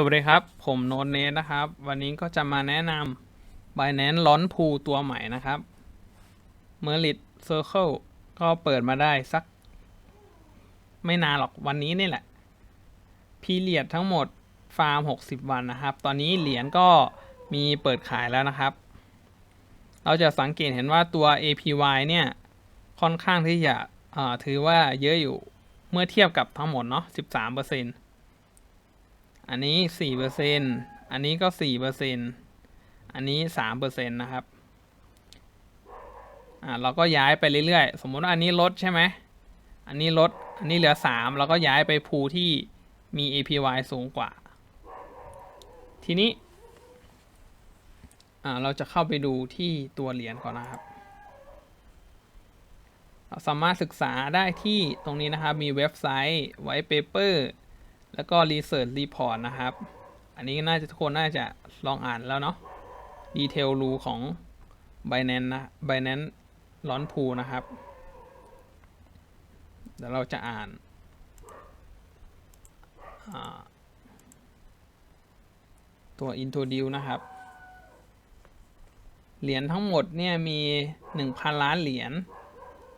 สวัสดีครับ ผมโนนเนสนะครับ วันนี้ก็จะมาแนะนำ Binance ล้อนพูตัวใหม่นะครับ m e r i t Circle ก็เปิดมาได้สัก ไม่นานหรอกวันนี้นี่แหละ พีเรียดทั้งหมดฟาร์ม 60 วันนะครับ ตอนนี้เหรียญก็มีเปิดขายแล้วนะครับ เราจะสังเกตเห็นว่าตัว APY เนี่ย ค่อนข้างที่จะถือว่าเยอะอยู่เมื่อเทียบกับทั้งหมดเนาะ13% อันนี้สี่เปอร์เซ็นอันนี้ก็สี่เปอร์เซ็นอันนี้สามเปอร์เซ็นนะครับ อ่าเราก็ย้ายไปเรื่อยๆ สมมติว่าอันนี้ลดใช่ไหม อันนี้ลด อันนี้เหลือสามเราก็ย้ายไปภูที่มี APY สูงกว่า ทีนี้ อ่าเราจะเข้าไปดูที่ตัวเหรียญก่อนนะครับเราสามารถศึกษาได้ที่ตรงนี้นะครับ มีเว็บไซต์ไว้เปเปอร์ แล้วก็ Research Report นะครับ อันนี้น่าจะทุกคนน่าจะลองอ่านแล้วเนาะดีเทลรูของ Binance นะ Binance ร้อนพูนะครับ เดี๋ยวเราจะอ่านตัว Introduce นะครับ เหรียญทั้งหมดเนี่ยมี 1,000 ล้านเหรียญ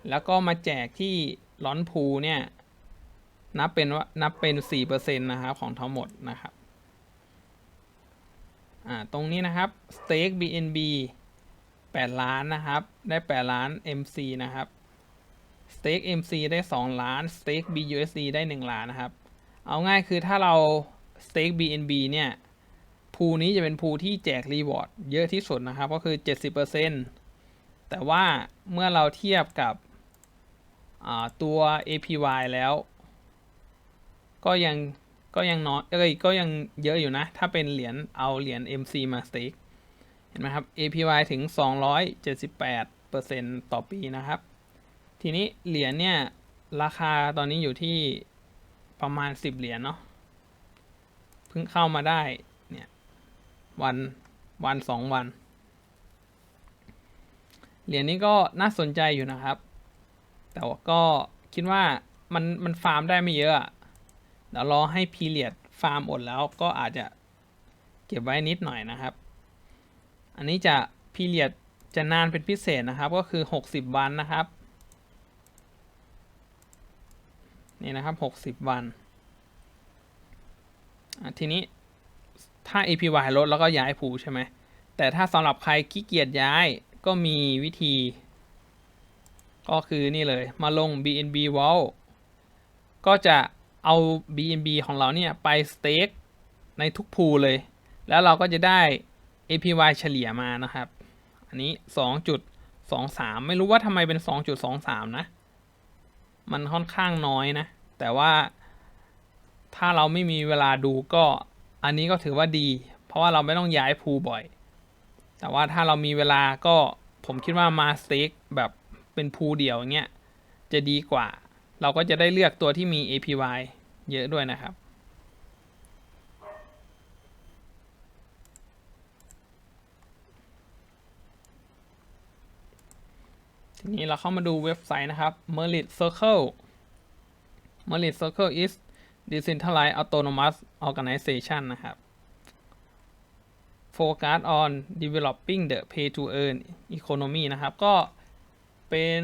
แล้วก็มาแจกที่ร้อนพูเนี่ย นับเป็นว่านับเป็นสี่เปอร์เซ็นต์นะครับของทั้งหมดนะครับอ่าตรงนี้นะครับ stake BNB 8 ล้านนะครับ ได้ 8 ล้าน MC นะครับ stake MC ได้ 2 ล้าน stake BUSD ได้ 1 ล้านนะครับ เอาง่ายคือถ้าเรา stake BNB เนี่ย พูนี้จะเป็นพูที่แจกรีวอร์ดเยอะที่สุดนะครับ ก็คือ 70%แต่ว่าเมื่อเราเทียบกับตัว APY แล้ว ก็ยังก็ยังน้อยเอ้ยก็ยังเยอะอยู่นะ ถ้าเป็นเหรียญเอาเหรียญ MC มา stake เห็นไหมครับ APY ถึง 278%ต่อปีนะครับ ทีนี้เหรียญเนี่ย ราคาตอนนี้อยู่ที่ประมาณ 10 เหรียญเนาะเพิ่งเข้ามาได้เนี่ยวันวันสองวัน เหรียญนี้ก็น่าสนใจอยู่นะครับ แต่ว่าก็คิดว่ามันมันฟาร์มได้ไม่เยอะ เดี๋ยวรอให้พีเรียดฟาร์มอดแล้วก็อาจจะเก็บไว้นิดหน่อยนะครับ อันนี้จะพีเรียดจะนานเป็นพิเศษนะครับก็คือ 60 วันนะครับ นี่นะครับ 60 วันทีนี้ถ้า APY ลดแล้วก็ย้ายผูใช่ไหม แต่ถ้าสำหรับใครขี้เกียจย้ายก็มีวิธี ก็คือนี่เลยมาลง BNB Vault ก็จะ เอา BNB ของเราเนี่ยไปสเต็กในทุกพูเลย แล้วเราก็จะได้ APY เฉลี่ยมานะครับ อันนี้ 2.23 ไม่รู้ว่าทำไมเป็น 2.23 นะ มันค่อนข้างน้อยนะ แต่ว่าถ้าเราไม่มีเวลาดูก็อันนี้ก็ถือว่าดี เพราะว่าเราไม่ต้องย้ายพูบ่อย แต่ว่าถ้าเรามีเวลาก็ผมคิดว่ามาสเต็กแบบเป็นพูเดียวเงี้ยจะดีกว่า เราก็จะได้เลือกตัวที่มี APY เยอะด้วยนะครับ ทีนี้เราเข้ามาดูเว็บไซต์นะครับ Merit Circle Merit Circle is decentralized autonomous organization นะครับ focus on developing the pay to earn economy นะครับ ก็เป็น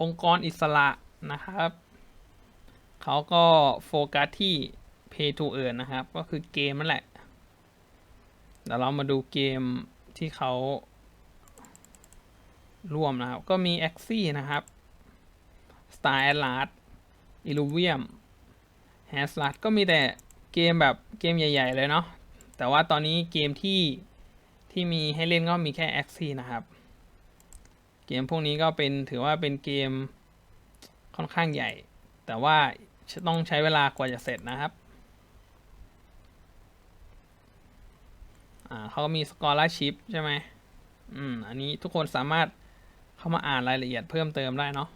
องค์กรอิสระ นะครับ เขาก็โฟกัสที่ pay to earn นะครับ ก็คือเกมนั่นแหละ เดี๋ยวเรามาดูเกมที่เขาร่วมนะครับ ก็มี a x i นะครับ Star Atlas Illuvium h a s l a t ก็มีแต่เกมแบบเกมใหญ่ ๆ เลยเนาะ แต่ว่าตอนนี้เกมที่ที่มีให้เล่นก็มีแค่ a x i นะครับ เกมพวกนี้ก็เป็นถือว่าเป็นเกม ค่อนข้างใหญ่ แต่ว่าต้องใช้เวลากว่าจะเสร็จนะครับเขาก็มีสกอร์ลชิพใช่ไหมอืม อันนี้ทุกคนสามารถเข้ามาอ่านรายละเอียดเพิ่มเติมได้เนาะ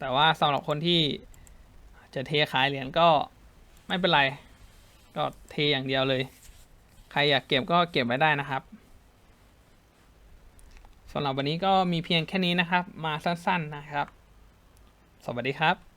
แต่ว่าสำหรับคนที่จะเทขายเหรียญก็ไม่เป็นไร ก็เทอย่างเดียวเลย ใครอยากเก็บก็เก็บไว้ได้นะครับสำหรับวันนี้ก็มีเพียงแค่นี้นะครับ มาสั้นๆนะครับ สวัสดีครับ